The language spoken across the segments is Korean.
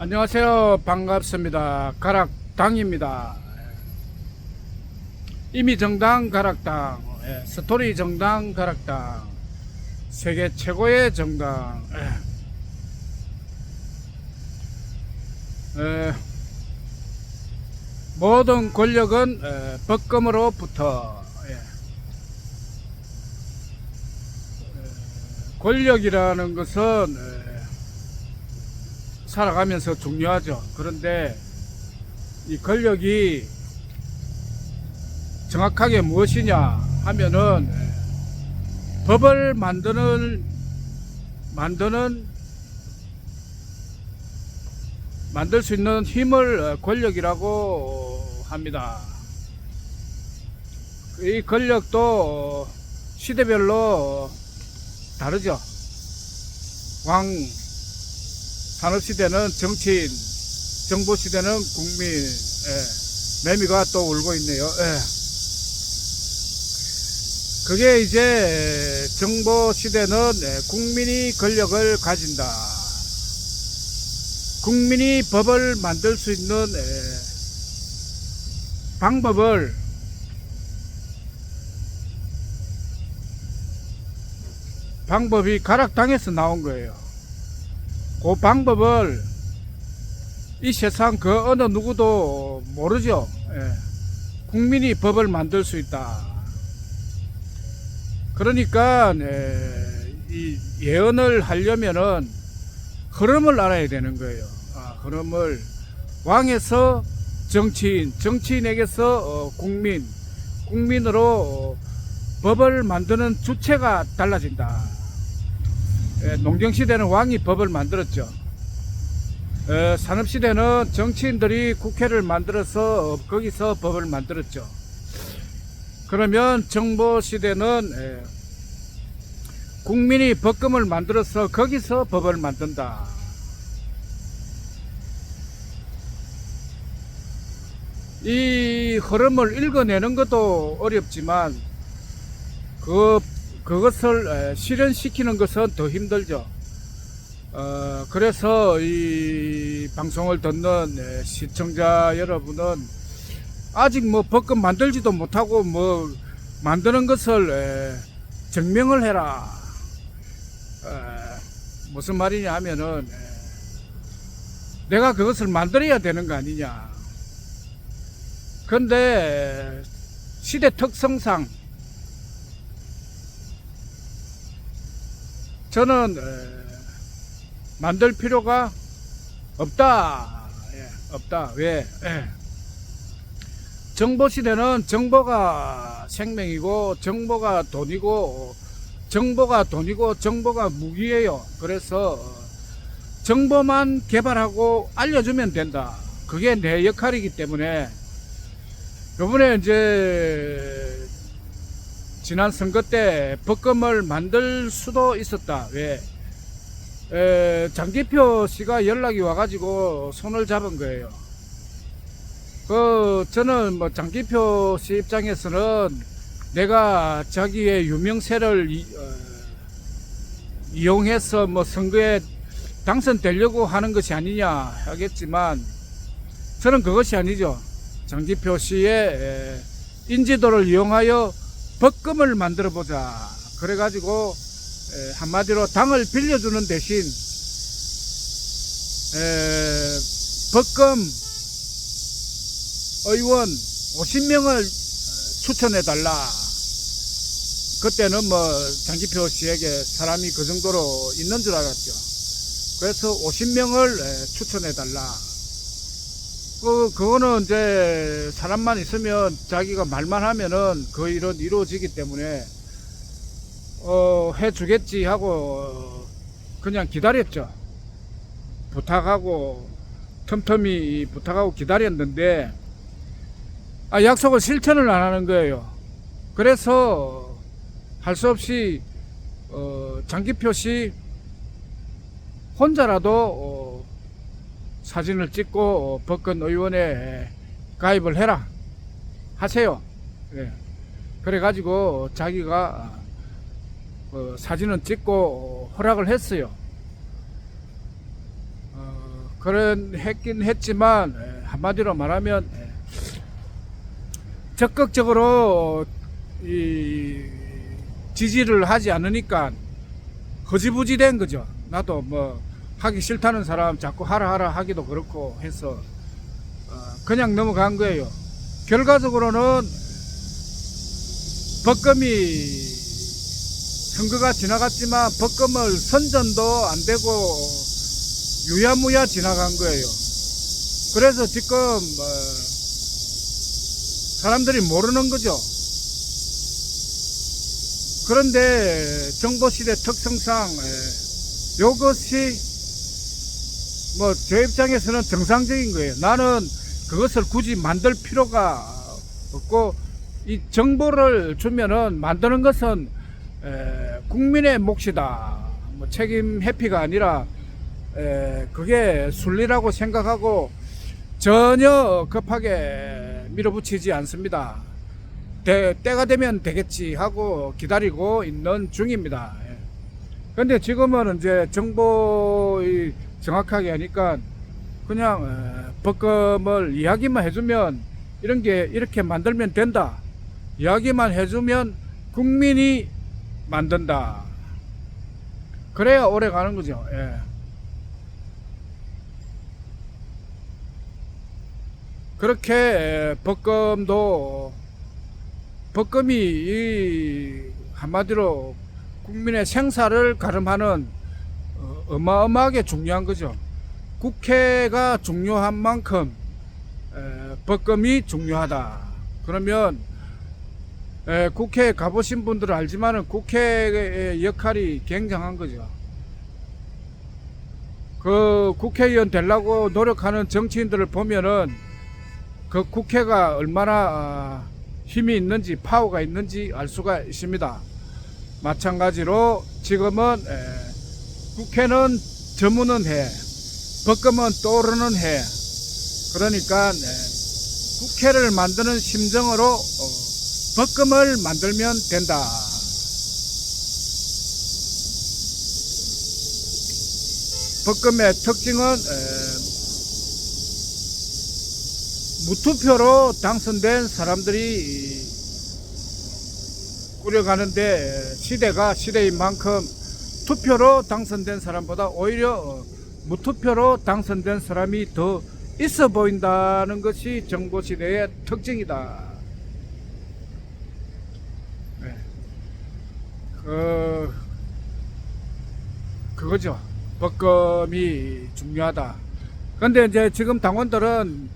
안녕하세요. 반갑습니다. 가락당입니다. 이미 정당 가락당, 예, 스토리 정당 가락당, 세계 최고의 정당. 예. 예, 모든 권력은 예, 법금으로부터 권력이라는 것은 예, 살아가면서 중요하죠. 그런데 이 권력이 정확하게 무엇이냐 하면은 법을 만드는 만드는 만들 수 있는 힘을 권력이라고 합니다. 이 권력도 시대별로 다르죠. 왕 산업 시대는 정치인, 정보 시대는 국민, 예, 매미가 또 울고 있네요. 예. 그게 이제 정보 시대는 예, 국민이 권력을 가진다. 국민이 법을 만들 수 있는 예, 방법을 방법이 가락당에서 나온 거예요. 그 방법을 이 세상 그 어느 누구도 모르죠. 예. 국민이 법을 만들 수 있다. 그러니까 예, 이 예언을 하려면은 흐름을 알아야 되는 거예요. 아, 흐름을 왕에서 정치인, 정치인에게서 어, 국민, 국민으로 어, 법을 만드는 주체가 달라진다. 예, 농경시대는 왕이 법을 만들었죠. 예, 산업시대는 정치인들이 국회를 만들어서 어, 거기서 법을 만들었죠. 그러면 정보시대는 예, 국민이 법금을 만들어서 거기서 법을 만든다. 이 흐름을 읽어내는 것도 어렵지만 그 그것을 에, 실현시키는 것은 더 힘들죠. 어, 그래서 이 방송을 듣는 에, 시청자 여러분은 아직 뭐 법금 만들지도 못하고 뭐 만드는 것을 에, 증명을 해라. 에, 무슨 말이냐 하면은 에, 내가 그것을 만들어야 되는 거 아니냐. 근데 시대 특성상 저는 에, 만들 필요가 없다. 예, 없다. 왜? 예. 정보 시대는 정보가 생명이고 정보가 돈이고 정보가 돈이고 정보가 무기예요. 그래서 정보만 개발하고 알려주면 된다. 그게 내 역할이기 때문에 요번에 이제 지난 선거 때 법금을 만들 수도 있었다. 왜? 에, 장기표 씨가 연락이 와가지고 손을 잡은 거예요. 그, 저는 뭐 장기표 씨 입장에서는 내가 자기의 유명세를 이, 어, 이용해서 뭐 선거에 당선되려고 하는 것이 아니냐 하겠지만 저는 그것이 아니죠. 장기표 씨의 에, 인지도를 이용하여 법금을 만들어 보자. 그래가지고 에, 한마디로 당을 빌려주는 대신 에, 법금 의원 50명을 추천해 달라. 그때는 뭐 장기표 씨에게 사람이 그 정도로 있는 줄 알았죠. 그래서 50명을 추천해 달라. 그, 그거는 이제 사람만 있으면 자기가 말만 하면은 그 일은 이루어지기 때문에 어, 해주겠지 하고 그냥 기다렸죠. 부탁하고 틈틈이 부탁하고 기다렸는데 아, 약속을 실천을 안 하는 거예요. 그래서 할 수 없이 어, 장기표 씨 혼자라도 어, 사진을 찍고 어, 법권 의원에 가입을 해라 하세요. 예. 그래가지고 자기가 어, 사진은 찍고 어, 허락을 했어요. 어, 그런 했긴 했지만 에, 한마디로 말하면 에, 적극적으로 이 지지를 하지 않으니까 허지부지 된 거죠. 나도 뭐 하기 싫다는 사람 자꾸 하라 하라 하기도 그렇고 해서 어, 그냥 넘어간 거예요. 결과적으로는 법검이 선거가 지나갔지만 법검을 선전도 안 되고 유야무야 지나간 거예요. 그래서 지금 어, 사람들이 모르는 거죠. 그런데 정보 시대 특성상 에, 이것이 뭐 제 입장에서는 정상적인 거예요. 나는 그것을 굳이 만들 필요가 없고 이 정보를 주면은 만드는 것은 에, 국민의 몫이다. 뭐 책임 회피가 아니라 에, 그게 순리라고 생각하고 전혀 급하게 밀어붙이지 않습니다. 때, 때가 되면 되겠지 하고 기다리고 있는 중입니다. 예. 근데 지금은 이제 정보 이 정확하게 하니까 그냥 에, 법검을 이야기만 해주면 이런 게 이렇게 만들면 된다. 이야기만 해주면 국민이 만든다. 그래야 오래 가는 거죠. 예. 그렇게 에, 법검도 법검이 이 한마디로 국민의 생사를 가름하는 어, 어마어마하게 중요한 거죠. 국회가 중요한 만큼 에, 법검이 중요하다. 그러면 에, 국회에 가보신 분들은 알지만은 국회의 역할이 굉장한 거죠. 그 국회의원 되려고 노력하는 정치인들을 보면은 그 국회가 얼마나 아, 힘이 있는지 파워가 있는지 알 수가 있습니다. 마찬가지로 지금은 에, 국회는 저문은 해, 법검은 떠오르는 해. 그러니까 에, 국회를 만드는 심정으로 어, 법검을 만들면 된다. 법검의 특징은 에, 무투표로 당선된 사람들이 꾸려가는데 시대가 시대인 만큼 투표로 당선된 사람보다 오히려 어, 무투표로 당선된 사람이 더 있어 보인다는 것이 정보 시대의 특징이다. 네. 그 그거죠. 법검이 중요하다. 근데 이제 지금 당원들은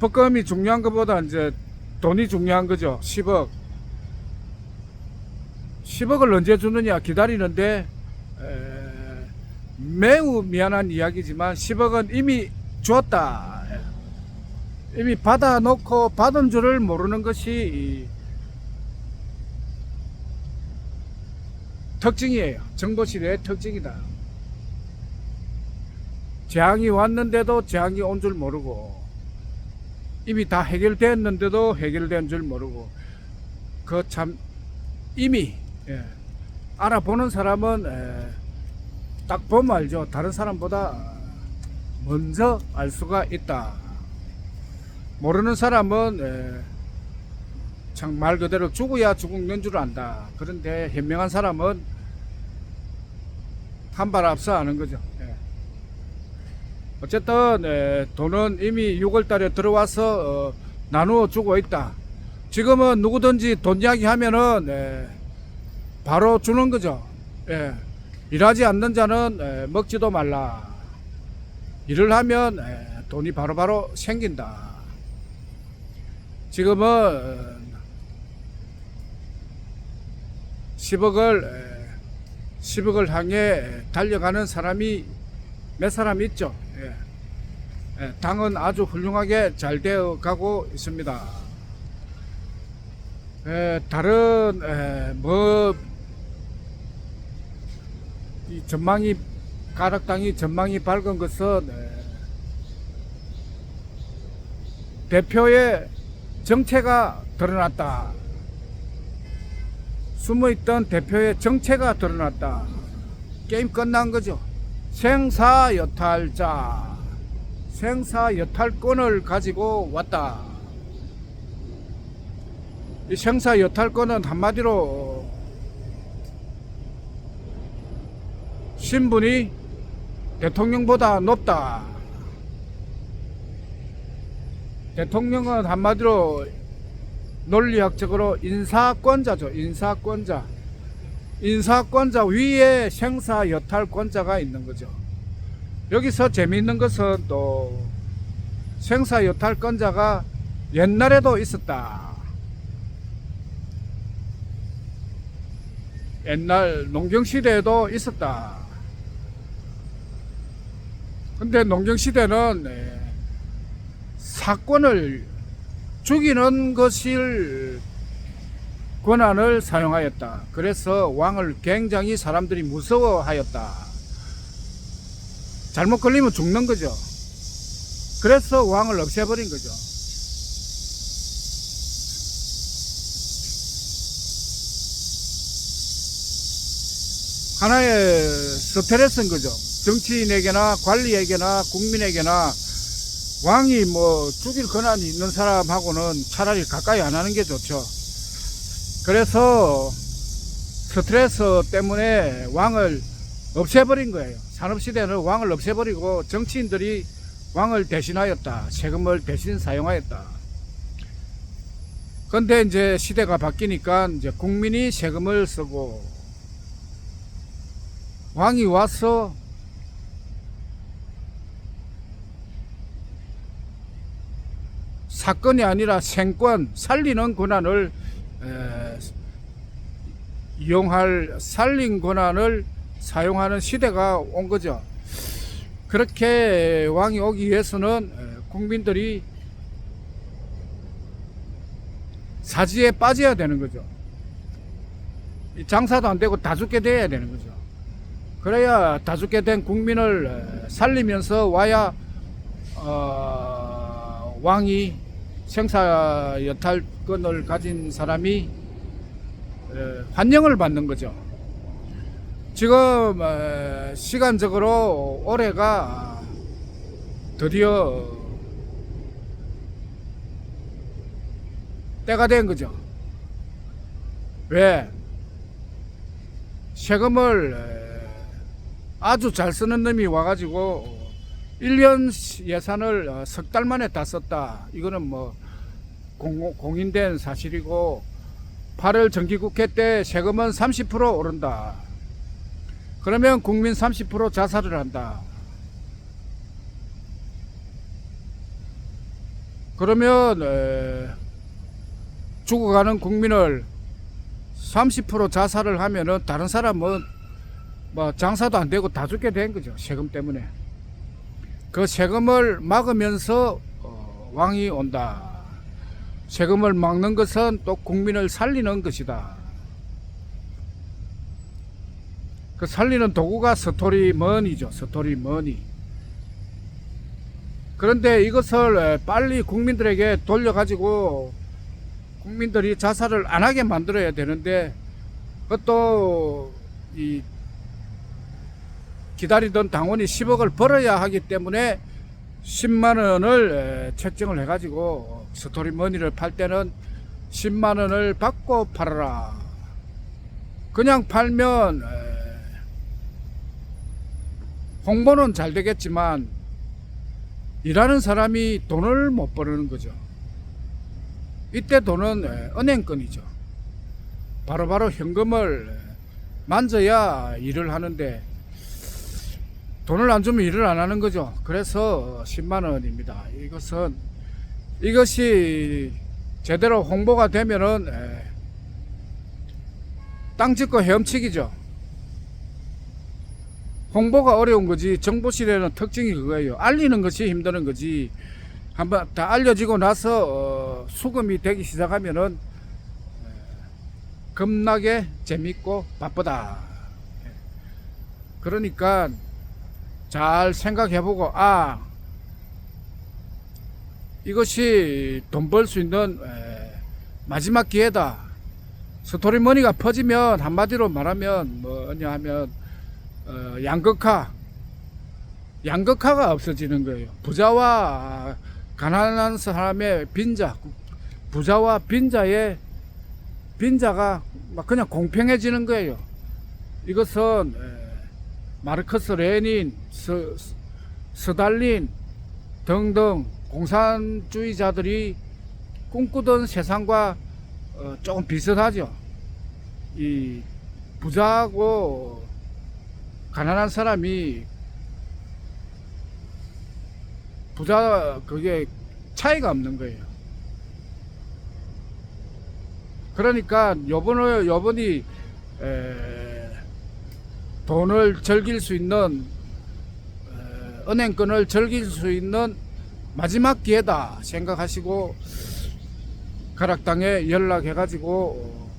법검이 중요한 것보다 이제 돈이 중요한 거죠. 10억. 10억을 언제 주느냐 기다리는데 에, 매우 미안한 이야기지만 10억은 이미 주었다. 이미 받아놓고 받은 줄을 모르는 것이 이 특징이에요. 정보시대의 특징이다. 재앙이 왔는데도 재앙이 온 줄 모르고 이미 다 해결됐는데도 해결된 줄 모르고 그 참 이미 예, 알아보는 사람은 예, 딱 보면 알죠. 다른 사람보다 먼저 알 수가 있다. 모르는 사람은 예, 참말 그대로 죽어야 죽는 줄 안다. 그런데 현명한 사람은 한 발 앞서 아는 거죠. 예. 어쨌든 에, 돈은 이미 6월달에 들어와서 어, 나누어 주고 있다. 지금은 누구든지 돈 이야기 하면은 에, 바로 주는 거죠. 예. 일하지 않는 자는 에, 먹지도 말라. 일을 하면 에, 돈이 바로 바로 생긴다. 지금은 10억을 10억을 향해 달려가는 사람이 몇 사람 있죠. 예. 예, 당은 아주 훌륭하게 잘 되어 가고 있습니다. 예, 다른 예, 뭐, 이 전망이 가락당이 전망이 밝은 것은 예, 대표의 정체가 드러났다. 숨어있던 대표의 정체가 드러났다. 게임 끝난 거죠. 생사 여탈자 생사 여탈권을 가지고 왔다. 이 생사 여탈권은 한마디로 신분이 대통령보다 높다. 대통령은 한마디로 논리학적으로 인사권자죠. 인사권자. 인사권자 위에 생사 여탈권자가 있는 거죠. 여기서 재미있는 것은 또 생사 여탈권자가 옛날에도 있었다. 옛날 농경시대에도 있었다. 근데 농경시대는 예, 사건을 죽이는 것을 권한을 사용하였다. 그래서 왕을 굉장히 사람들이 무서워하였다. 잘못 걸리면 죽는 거죠. 그래서 왕을 없애버린 거죠. 하나의 스트레스인 거죠. 정치인에게나 관리에게나 국민에게나 왕이 뭐 죽일 권한이 있는 사람하고는 차라리 가까이 안 하는 게 좋죠. 그래서 스트레스 때문에 왕을 없애버린 거예요. 산업시대는 왕을 없애버리고 정치인들이 왕을 대신하였다. 세금을 대신 사용하였다. 근데 이제 시대가 바뀌니까 이제 국민이 세금을 쓰고 왕이 와서 사건이 아니라 생권, 살리는 권한을 에, 이용할 살린 권한을 사용하는 시대가 온 거죠. 그렇게 왕이 오기 위해서는 에, 국민들이 사지에 빠져야 되는 거죠. 이 장사도 안 되고 다 죽게 돼야 되는 거죠. 그래야 다 죽게 된 국민을 에, 살리면서 와야 어, 왕이 생사 여탈권을 가진 사람이 에, 환영을 받는 거죠. 지금 에, 시간적으로 올해가 드디어 때가 된 거죠. 왜? 세금을 에, 아주 잘 쓰는 놈이 와가지고 1년 예산을 어, 석달 만에 다 썼다. 이거는 뭐 공, 공인된 사실이고 8월 정기국회 때 세금은 30% 오른다. 그러면 국민 30% 자살을 한다. 그러면 에, 죽어가는 국민을 30% 자살을 하면은 다른 사람은 뭐 장사도 안 되고 다 죽게 된 거죠. 세금 때문에. 그 세금을 막으면서 어, 왕이 온다. 세금을 막는 것은 또 국민을 살리는 것이다. 그 살리는 도구가 스토리 머니죠. 스토리 머니. 그런데 이것을 빨리 국민들에게 돌려가지고 국민들이 자살을 안 하게 만들어야 되는데 그것도 이 기다리던 당원이 10억을 벌어야 하기 때문에 10만 원을 책정을 해가지고 스토리머니를 팔 때는 10만 원을 받고 팔아라. 그냥 팔면 홍보는 잘 되겠지만 일하는 사람이 돈을 못 버는 거죠. 이때 돈은 은행권이죠. 바로바로 현금을 만져야 일을 하는데 돈을 안 주면 일을 안 하는 거죠. 그래서 10만 원입니다. 이것은 이것이 제대로 홍보가 되면은 땅 짓고 헤엄치기죠. 홍보가 어려운 거지 정보 시대는 특징이 그거예요. 알리는 것이 힘드는 거지. 한번 다 알려지고 나서 어, 수금이 되기 시작하면은 겁나게 재밌고 바쁘다. 그러니까 잘 생각해보고 아 이것이 돈 벌 수 있는 에, 마지막 기회다. 스토리머니가 퍼지면 한마디로 말하면 뭐냐 하면 어, 양극화 양극화가 없어지는 거예요. 부자와 가난한 사람의 빈자, 부자와 빈자의 빈자가 막 그냥 공평해지는 거예요. 이것은 에, 마르크스 레닌, 스, 스달린 등등 공산주의자들이 꿈꾸던 세상과 어, 조금 비슷하죠. 이 부자하고 가난한 사람이 부자 그게 차이가 없는 거예요. 그러니까 요번에 요번이 에, 돈을 즐길 수 있는 에, 은행권을 즐길 수 있는 마지막 기회다 생각하시고 가락당에 연락해가지고 어,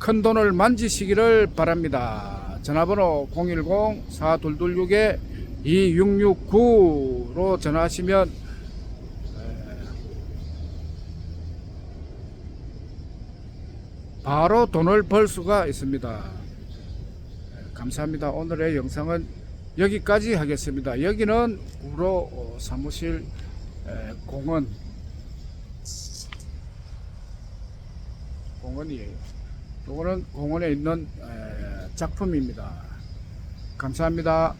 큰 돈을 만지시기를 바랍니다. 전화번호 010-4226-2669로 전화하시면 바로 돈을 벌 수가 있습니다. 감사합니다. 오늘의 영상은 여기까지 하겠습니다. 여기는 어, 사무실 에, 공원 공원이에요. 이거는 공원에 있는 에, 작품입니다. 감사합니다.